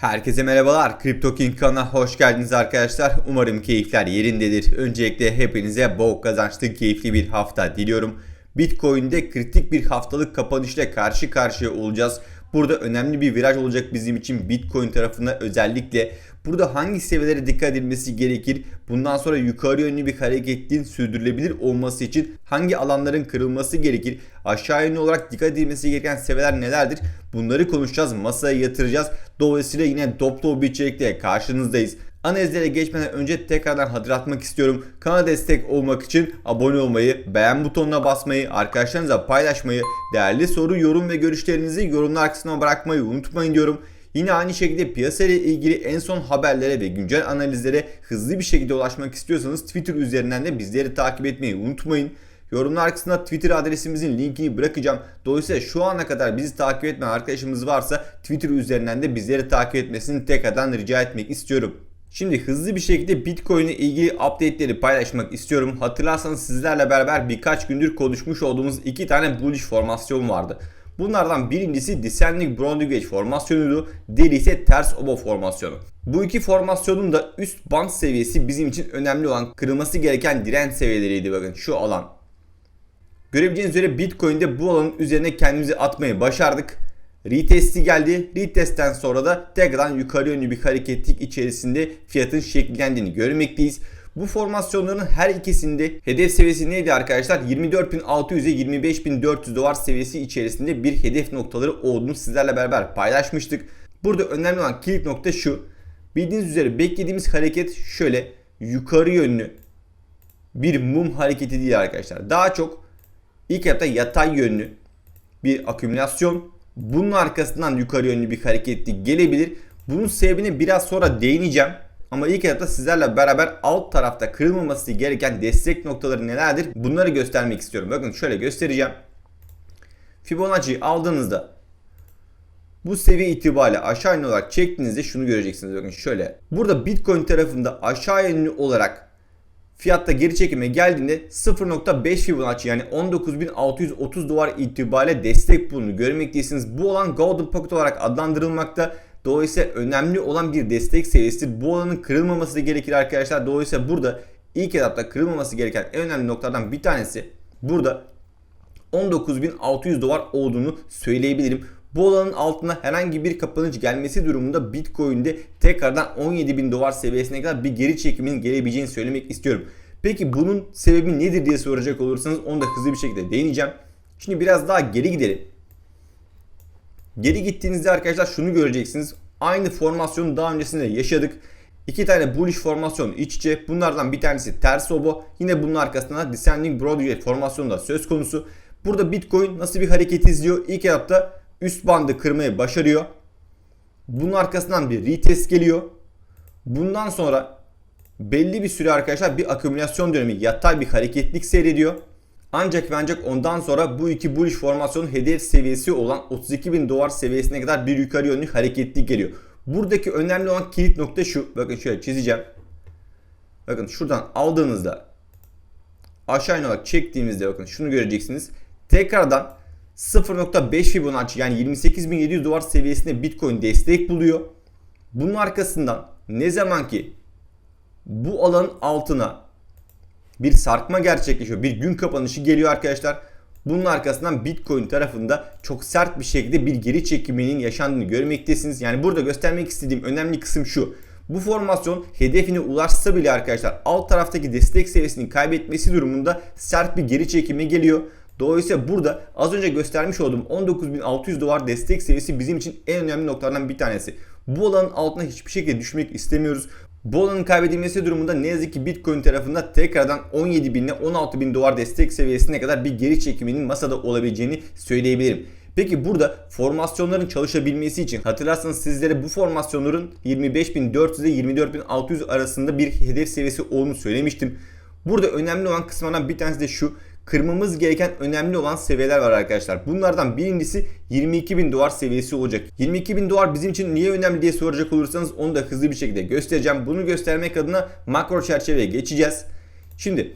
Herkese merhabalar. Crypto King kanalına hoş geldiniz arkadaşlar. Umarım keyifler yerindedir. Öncelikle hepinize bol kazançlı, keyifli bir hafta diliyorum. Bitcoin'de kritik bir haftalık kapanışla karşı karşıya olacağız. Burada önemli bir viraj olacak bizim için Bitcoin tarafında özellikle. Burada hangi seviyelere dikkat edilmesi gerekir? Bundan sonra yukarı yönlü bir hareketin sürdürülebilir olması için hangi alanların kırılması gerekir? Aşağı yönlü olarak dikkat edilmesi gereken seviyeler nelerdir? Bunları konuşacağız, masaya yatıracağız. Dolayısıyla yine dop dolu bir içerikle karşınızdayız. Analizlere geçmeden önce tekrardan hatırlatmak istiyorum. Kanala destek olmak için abone olmayı, beğen butonuna basmayı, arkadaşlarınızla paylaşmayı, değerli soru, yorum ve görüşlerinizi yorumlar kısmına bırakmayı unutmayın diyorum. Yine aynı şekilde piyasa ile ilgili en son haberlere ve güncel analizlere hızlı bir şekilde ulaşmak istiyorsanız Twitter üzerinden de bizleri takip etmeyi unutmayın. Yorumlar kısmına Twitter adresimizin linkini bırakacağım. Dolayısıyla şu ana kadar bizi takip etmeyen arkadaşımız varsa Twitter üzerinden de bizleri takip etmesini tekrardan rica etmek istiyorum. Şimdi hızlı bir şekilde Bitcoin ile ilgili update'leri paylaşmak istiyorum. Hatırlarsanız sizlerle beraber birkaç gündür konuşmuş olduğumuz iki tane bullish formasyon vardı. Bunlardan birincisi Descending Browning formasyonuydu. Diğeri ise ters oba formasyonu. Bu iki formasyonun da üst band seviyesi bizim için önemli olan kırılması gereken direnç seviyeleriydi bakın şu alan. Görebileceğiniz üzere Bitcoin'de bu alanın üzerine kendimizi atmayı başardık. Retesti geldi. Retestten sonra da tekrardan yukarı yönlü bir hareketlik içerisinde fiyatın şekillendiğini görmekteyiz. Bu formasyonların her ikisinde hedef seviyesi neydi arkadaşlar? 24.600'e 25.400 dolar seviyesi içerisinde bir hedef noktaları olduğunu sizlerle beraber paylaşmıştık. Burada önemli olan kilit nokta şu. Bildiğiniz üzere beklediğimiz hareket şöyle yukarı yönlü bir mum hareketi değil arkadaşlar. Daha çok ilk etapta yatay yönlü bir akümülasyon. Bunun arkasından yukarı yönlü bir hareketli gelebilir. Bunun sebebini biraz sonra değineceğim. Ama ilk etapta sizlerle beraber alt tarafta kırılmaması gereken destek noktaları nelerdir? Bunları göstermek istiyorum. Bakın şöyle göstereceğim. Fibonacci aldığınızda bu seviye itibariyle aşağı yönlü olarak çektiğinizde şunu göreceksiniz. Bakın şöyle. Burada Bitcoin tarafında aşağı yönlü olarak fiyatta geri çekime geldiğinde 0.5 Fibonacci yani 19.630 dolar itibariyle destek bulunduğunu görmektesiniz. Bu olan Golden Pocket olarak adlandırılmakta. Dolayısıyla önemli olan bir destek seviyesidir. Bu alanın kırılmaması da gerekir arkadaşlar. Dolayısıyla burada ilk etapta kırılmaması gereken en önemli noktalardan bir tanesi burada 19.600 dolar olduğunu söyleyebilirim. Bu alanın altına herhangi bir kapanış gelmesi durumunda Bitcoin'de tekrardan 17.000 dolar seviyesine kadar bir geri çekimin gelebileceğini söylemek istiyorum. Peki bunun sebebi nedir diye soracak olursanız onu da hızlı bir şekilde değineceğim. Şimdi biraz daha geri gidelim. Geri gittiğinizde arkadaşlar şunu göreceksiniz. Aynı formasyonu daha öncesinde yaşadık. İki tane bullish formasyon iç içe. Bunlardan bir tanesi ters obo. Yine bunun arkasında descending Broadway formasyonu da söz konusu. Burada Bitcoin nasıl bir hareket izliyor? İlk etapta üst bandı kırmayı başarıyor. Bunun arkasından bir retest geliyor. Bundan sonra belli bir süre arkadaşlar bir akümülasyon dönemi yatay bir hareketlik seyrediyor. Ancak ve ancak ondan sonra bu iki bullish formasyonun hedef seviyesi olan 32.000 dolar seviyesine kadar bir yukarı yönlü hareketlik geliyor. Buradaki önemli olan kilit nokta şu. Bakın şöyle çizeceğim. Bakın şuradan aldığınızda aşağı olarak çektiğimizde bakın şunu göreceksiniz. Tekrardan 0.5 Fibonacci yani 28.700 dolar seviyesinde Bitcoin destek buluyor. Bunun arkasından ne zaman ki bu alanın altına bir sarkma gerçekleşiyor. Bir gün kapanışı geliyor arkadaşlar. Bunun arkasından Bitcoin tarafında çok sert bir şekilde bir geri çekiminin yaşandığını görmektesiniz. Yani burada göstermek istediğim önemli kısım şu. Bu formasyon hedefine ulaşsa bile arkadaşlar alt taraftaki destek seviyesini kaybetmesi durumunda sert bir geri çekime geliyor. Dolayısıyla burada az önce göstermiş olduğum 19.600 dolar destek seviyesi bizim için en önemli noktalardan bir tanesi. Bu alanın altına hiçbir şekilde düşmek istemiyoruz. Bu alanın kaybedilmesi durumunda ne yazık ki Bitcoin tarafında tekrardan 17 bin ile 16 bin dolar destek seviyesine kadar bir geri çekiminin masada olabileceğini söyleyebilirim. Peki burada formasyonların çalışabilmesi için hatırlarsanız sizlere bu formasyonların 25.400 ile 24.600 arasında bir hedef seviyesi olduğunu söylemiştim. Burada önemli olan kısımlardan bir tanesi de şu kırmamız gereken önemli olan seviyeler var arkadaşlar. Bunlardan birincisi 22 bin dolar seviyesi olacak. 22 bin dolar bizim için niye önemli diye soracak olursanız onu da hızlı bir şekilde göstereceğim. Bunu göstermek adına makro çerçeveye geçeceğiz. Şimdi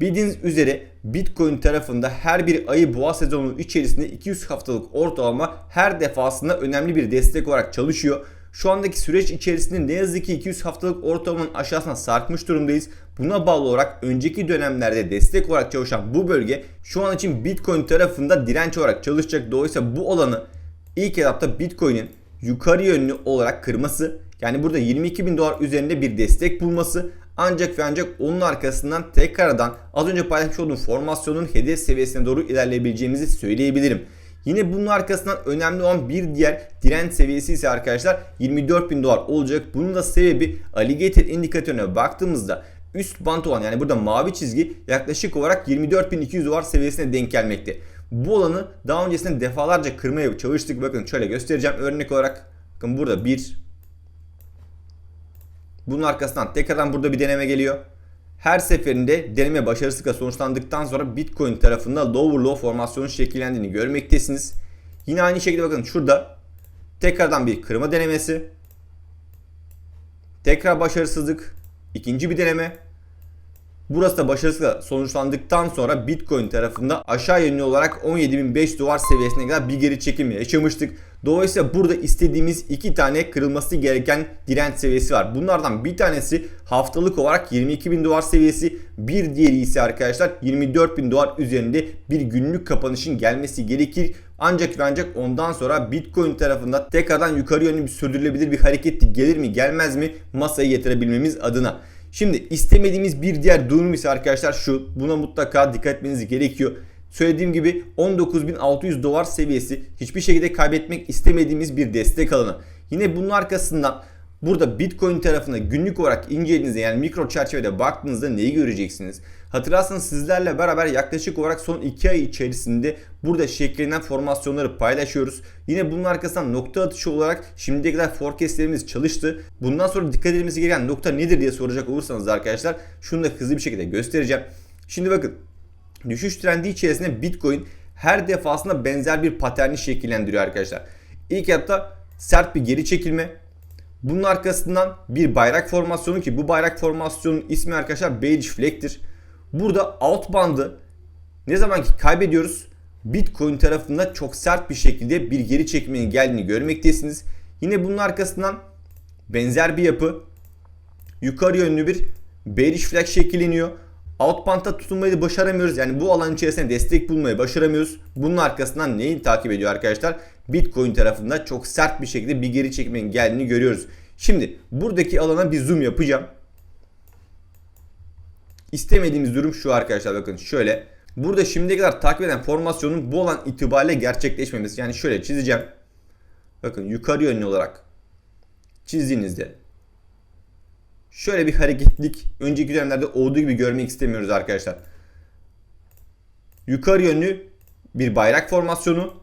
Bildiğiniz üzere Bitcoin tarafında her bir ayı boğa sezonu içerisinde 200 haftalık ortalama her defasında önemli bir destek olarak çalışıyor. Şu andaki süreç içerisinde ne yazık ki 200 haftalık ortalamanın aşağısına sarkmış durumdayız. Buna bağlı olarak önceki dönemlerde destek olarak çalışan bu bölge şu an için Bitcoin tarafında direnç olarak çalışacak. Dolayısıyla bu alanı ilk etapta Bitcoin'in yukarı yönlü olarak kırması yani burada 22 bin dolar üzerinde bir destek bulması ancak ve ancak onun arkasından tekrardan az önce paylaşmış olduğum formasyonun hedef seviyesine doğru ilerleyebileceğimizi söyleyebilirim. Yine bunun arkasından önemli olan bir diğer direnç seviyesi ise arkadaşlar 24 bin dolar olacak. Bunun da sebebi Alligator indikatörüne baktığımızda üst bant olan yani burada mavi çizgi yaklaşık olarak 24.200 dolar seviyesine denk gelmekte. Bu alanı daha öncesinde defalarca kırmaya çalıştık. Bakın şöyle göstereceğim örnek olarak. Bakın burada bir bunun arkasından tekrardan burada bir deneme geliyor. Her seferinde deneme başarısızlıkla sonuçlandıktan sonra Bitcoin tarafında lower low formasyonun şekillendiğini görmektesiniz. Yine aynı şekilde bakın şurada tekrardan bir kırma denemesi. Tekrar başarısızlık. ikinci bir deneme. Burası da başarısızlıkla sonuçlandıktan sonra Bitcoin tarafında aşağı yönlü olarak 17.500 dolar seviyesine kadar bir geri çekim yaşamıştık. Dolayısıyla burada istediğimiz iki tane kırılması gereken direnç seviyesi var. Bunlardan bir tanesi haftalık olarak 22.000 dolar seviyesi. Bir diğeri ise arkadaşlar 24.000 dolar üzerinde bir günlük kapanışın gelmesi gerekir. Ancak ve ancak ondan sonra Bitcoin tarafında tekrardan yukarı yönlü bir sürdürülebilir bir hareket gelir mi gelmez mi masaya getirebilmemiz adına. Şimdi istemediğimiz bir diğer durum ise arkadaşlar şu. Buna mutlaka dikkat etmeniz gerekiyor. Söylediğim gibi 19.600 dolar seviyesi hiçbir şekilde kaybetmek istemediğimiz bir destek alanı. Yine bunun arkasından burada Bitcoin tarafına günlük olarak incelediğinizde yani mikro çerçevede baktığınızda neyi göreceksiniz? Hatırlarsanız sizlerle beraber yaklaşık olarak son 2 ay içerisinde burada şekillenen formasyonları paylaşıyoruz. Yine bunun arkasından nokta atışı olarak şimdiye kadar forecastlerimiz çalıştı. Bundan sonra dikkat edilmesi gereken nokta nedir diye soracak olursanız arkadaşlar şunu da hızlı bir şekilde göstereceğim. Şimdi bakın düşüş trendi içerisinde Bitcoin her defasında benzer bir paterni şekillendiriyor arkadaşlar. İlk etapta sert bir geri çekilme. Bunun arkasından bir bayrak formasyonu ki bu bayrak formasyonun ismi arkadaşlar bearish flag'tir. Burada alt bandı ne zaman ki kaybediyoruz Bitcoin tarafında çok sert bir şekilde bir geri çekmenin geldiğini görmektesiniz. Yine bunun arkasından benzer bir yapı yukarı yönlü bir bearish flag şekilleniyor. Outbound'da tutunmayı başaramıyoruz. Yani bu alan içerisinde destek bulmayı başaramıyoruz. Bunun arkasından neyi takip ediyor arkadaşlar? Bitcoin tarafında çok sert bir şekilde bir geri çekmenin geldiğini görüyoruz. Şimdi buradaki alana bir zoom yapacağım. İstemediğimiz durum şu arkadaşlar bakın şöyle. Burada şimdiye kadar takip eden formasyonun bu alan itibariyle gerçekleşmemesi. Yani şöyle çizeceğim. Bakın yukarı yönlü olarak çizdiğinizde şöyle bir hareketlik önceki dönemlerde olduğu gibi görmek istemiyoruz arkadaşlar. Yukarı yönlü bir bayrak formasyonu,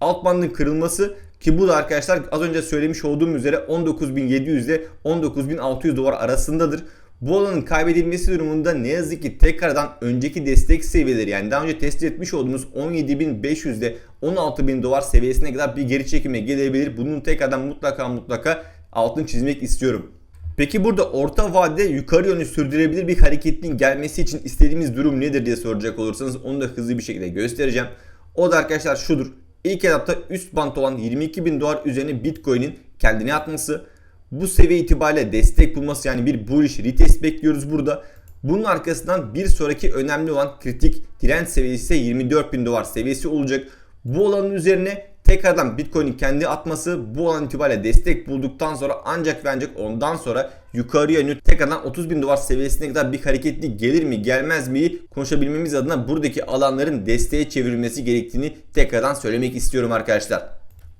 alt bandın kırılması ki bu da arkadaşlar az önce söylemiş olduğum üzere 19.700 ile 19.600 dolar arasındadır. Bu alanın kaybedilmesi durumunda ne yazık ki tekrardan önceki destek seviyeleri yani daha önce test etmiş olduğumuz 17.500 ile 16.000 dolar seviyesine kadar bir geri çekime gelebilir. Bunun tekrardan mutlaka mutlaka altını çizmek istiyorum. Peki burada orta vadede yukarı yönlü sürdürülebilir bir hareketin gelmesi için istediğimiz durum nedir diye soracak olursanız onu da hızlı bir şekilde göstereceğim. O da arkadaşlar şudur. İlk etapta üst bant olan 22 bin dolar üzerine Bitcoin'in kendini atması. Bu seviye itibariyle destek bulması yani bir bullish retest bekliyoruz burada. Bunun arkasından bir sonraki önemli olan kritik direnç seviyesi ise 24 bin dolar seviyesi olacak. Bu alanın üzerine tekrardan Bitcoin'in kendi atması bu alan itibariyle destek bulduktan sonra ancak ve ancak ondan sonra yukarı yönlü tekrardan 30 bin dolar seviyesine kadar bir hareketli gelir mi gelmez mi konuşabilmemiz adına buradaki alanların desteğe çevrilmesi gerektiğini tekrardan söylemek istiyorum arkadaşlar.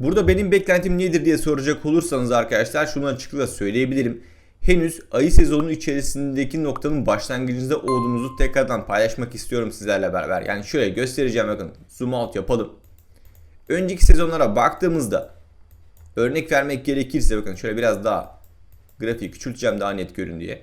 Burada benim beklentim nedir diye soracak olursanız arkadaşlar şunu açıklıkla söyleyebilirim. Henüz ayı sezonu içerisindeki noktanın başlangıcında olduğumuzu tekrardan paylaşmak istiyorum sizlerle beraber. Yani şöyle göstereceğim bakın zoom out yapalım önceki sezonlara baktığımızda örnek vermek gerekirse bakın şöyle biraz daha grafiği küçülteceğim daha net görün diye.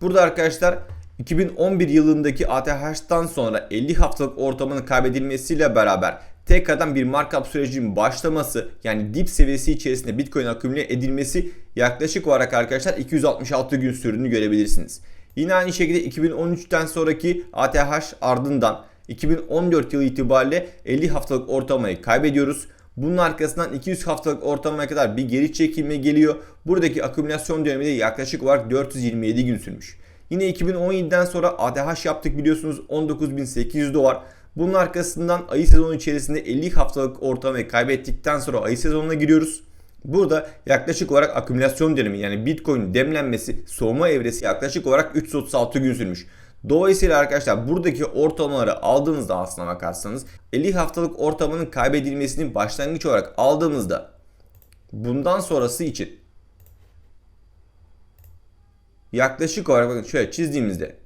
Burada arkadaşlar 2011 yılındaki ATH'tan sonra 50 haftalık ortamının kaybedilmesiyle beraber tekrardan bir markup sürecinin başlaması yani dip seviyesi içerisinde Bitcoin akümüle edilmesi yaklaşık olarak arkadaşlar 266 gün sürdüğünü görebilirsiniz. Yine aynı şekilde 2013'ten sonraki ATH ardından 2014 yılı itibariyle 50 haftalık ortalamayı kaybediyoruz. Bunun arkasından 200 haftalık ortalamaya kadar bir geri çekilme geliyor. Buradaki akümülasyon dönemi de yaklaşık olarak 427 gün sürmüş. Yine 2017'den sonra ADH yaptık biliyorsunuz 19.800 dolar. Bunun arkasından ayı sezonu içerisinde 50 haftalık ortalamayı kaybettikten sonra ayı sezonuna giriyoruz. Burada yaklaşık olarak akümülasyon dönemi yani Bitcoin demlenmesi soğuma evresi yaklaşık olarak 336 gün sürmüş. Dolayısıyla arkadaşlar buradaki ortalamaları aldığınızda aslına bakarsanız 50 haftalık ortalamanın kaybedilmesini başlangıç olarak aldığımızda bundan sonrası için yaklaşık olarak bakın şöyle çizdiğimizde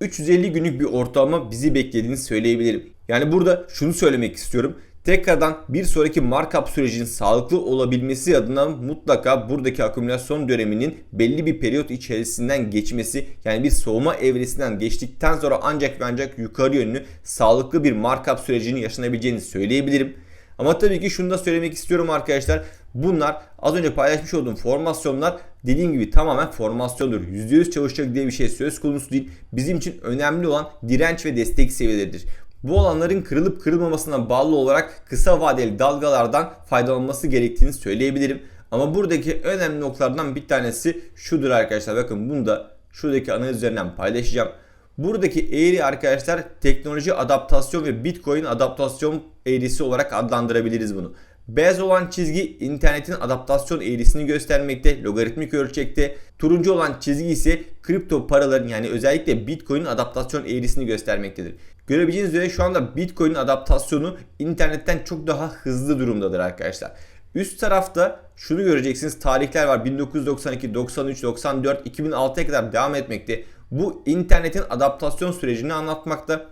350 günlük bir ortalama bizi beklediğini söyleyebilirim. Yani burada şunu söylemek istiyorum. Tekrardan bir sonraki markup sürecinin sağlıklı olabilmesi adına mutlaka buradaki akümülasyon döneminin belli bir periyot içerisinden geçmesi yani bir soğuma evresinden geçtikten sonra ancak ve ancak yukarı yönlü sağlıklı bir markup sürecini yaşanabileceğini söyleyebilirim. Ama tabii ki şunu da söylemek istiyorum arkadaşlar. Bunlar az önce paylaşmış olduğum formasyonlar dediğim gibi tamamen formasyondur. %100 çalışacak diye bir şey söz konusu değil. Bizim için önemli olan direnç ve destek seviyeleridir. Bu alanların kırılıp kırılmamasına bağlı olarak kısa vadeli dalgalardan faydalanması gerektiğini söyleyebilirim. Ama buradaki önemli noktalardan bir tanesi şudur arkadaşlar. Bakın bunu da şuradaki analiz üzerinden paylaşacağım. Buradaki eğri arkadaşlar teknoloji adaptasyon ve Bitcoin adaptasyon eğrisi olarak adlandırabiliriz bunu. Beyaz olan çizgi internetin adaptasyon eğrisini göstermekte logaritmik ölçekte. Turuncu olan çizgi ise kripto paraların yani özellikle Bitcoin'in adaptasyon eğrisini göstermektedir. Görebileceğiniz üzere şu anda Bitcoin'in adaptasyonu internetten çok daha hızlı durumdadır arkadaşlar. Üst tarafta şunu göreceksiniz tarihler var 1992, 93, 94, 2006'ya kadar devam etmekte. Bu internetin adaptasyon sürecini anlatmakta.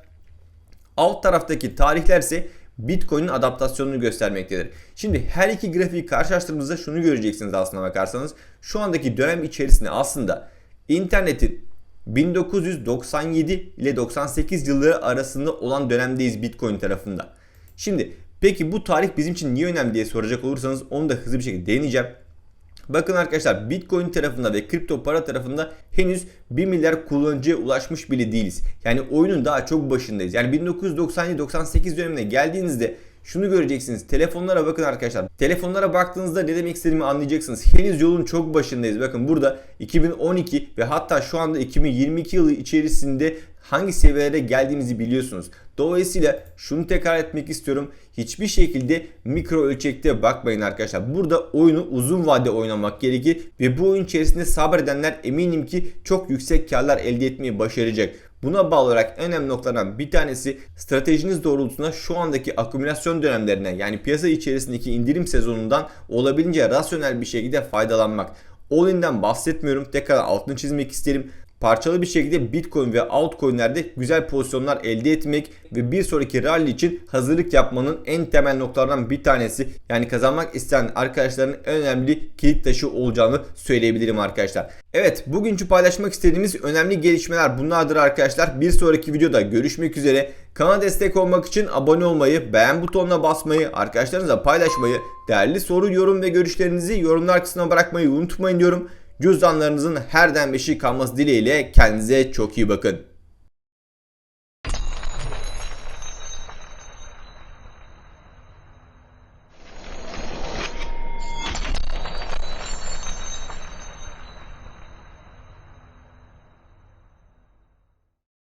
Alt taraftaki tarihler ise Bitcoin'in adaptasyonunu göstermektedir. Şimdi her iki grafiği karşılaştırdığımızda şunu göreceksiniz aslına bakarsanız. Şu andaki dönem içerisinde aslında internetin 1997 ile 98 yılları arasında olan dönemdeyiz Bitcoin tarafında. Şimdi peki bu tarih bizim için niye önemli diye soracak olursanız onu da hızlı bir şekilde değineceğim. Bakın arkadaşlar Bitcoin tarafında ve kripto para tarafında henüz 1 milyar kullanıcıya ulaşmış bile değiliz. Yani oyunun daha çok başındayız. Yani 1997-98 dönemine geldiğinizde şunu göreceksiniz. Telefonlara bakın arkadaşlar. Telefonlara baktığınızda ne demek istediğimi anlayacaksınız. Henüz yolun çok başındayız. Bakın burada 2012 ve hatta şu anda 2022 yılı içerisinde hangi seviyelere geldiğimizi biliyorsunuz. Dolayısıyla şunu tekrar etmek istiyorum. Hiçbir şekilde mikro ölçekte bakmayın arkadaşlar. Burada oyunu uzun vade oynamak gerekir ve bu oyun içerisinde sabredenler eminim ki çok yüksek karlar elde etmeyi başaracak. Buna bağlı olarak önemli noktalardan bir tanesi stratejiniz doğrultusunda şu andaki akümülasyon dönemlerine yani piyasa içerisindeki indirim sezonundan olabildiğince rasyonel bir şekilde faydalanmak. All-in'den bahsetmiyorum. Tekrar altını çizmek isterim parçalı bir şekilde Bitcoin ve altcoin'lerde güzel pozisyonlar elde etmek ve bir sonraki rally için hazırlık yapmanın en temel noktalarından bir tanesi. Yani kazanmak isteyen arkadaşların önemli kilit taşı olacağını söyleyebilirim arkadaşlar. Evet bugünkü paylaşmak istediğimiz önemli gelişmeler bunlardır arkadaşlar. Bir sonraki videoda görüşmek üzere. Kanala destek olmak için abone olmayı, beğen butonuna basmayı, arkadaşlarınızla paylaşmayı, değerli soru, yorum ve görüşlerinizi yorumlar kısmına bırakmayı unutmayın diyorum. Cüzdanlarınızın her dem beşik kalması dileğiyle kendinize çok iyi bakın.